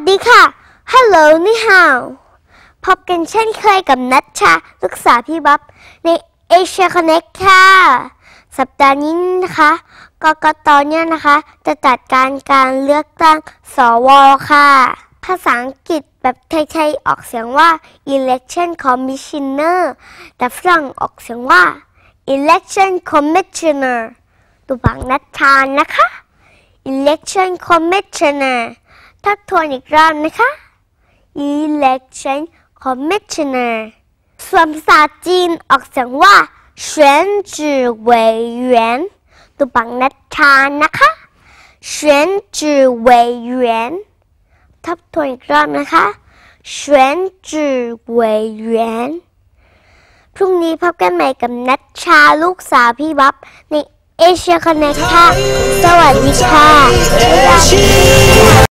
วัสดีค่ะ ฮัลโหลนี่ฮาว พบกันเช่นเคยกับนัชชา ลูกสาวพี่บ๊อบในเอเชียคอนเน็กค่ะ สัปดาห์นี้นะคะกกตเนี่ยนะคะ จะจัดการการเลือกตั้งสวค่ะ ภาษาอังกฤษแบบไทยๆออกเสียงว่า election commissioner แต่ฝรั่งออกเสียงว่า election commissioner ตัวบังนัชชานะคะ election commissioner ถ้าทวนอีกรอบนะคะ election commissioner ส่วนภาษาจีนออกเสียงว่า选举委员ตัวบังนัชชานะคะ选举委员ทบทวนอีกรอบนะคะ选举委员พรุ่งนี้พบกันใหม่กับนัชชาลูกสาวพี่บ๊อบในเอเชียคอนเนคค่ะ สวัสดีค่ะ บ๊ายบ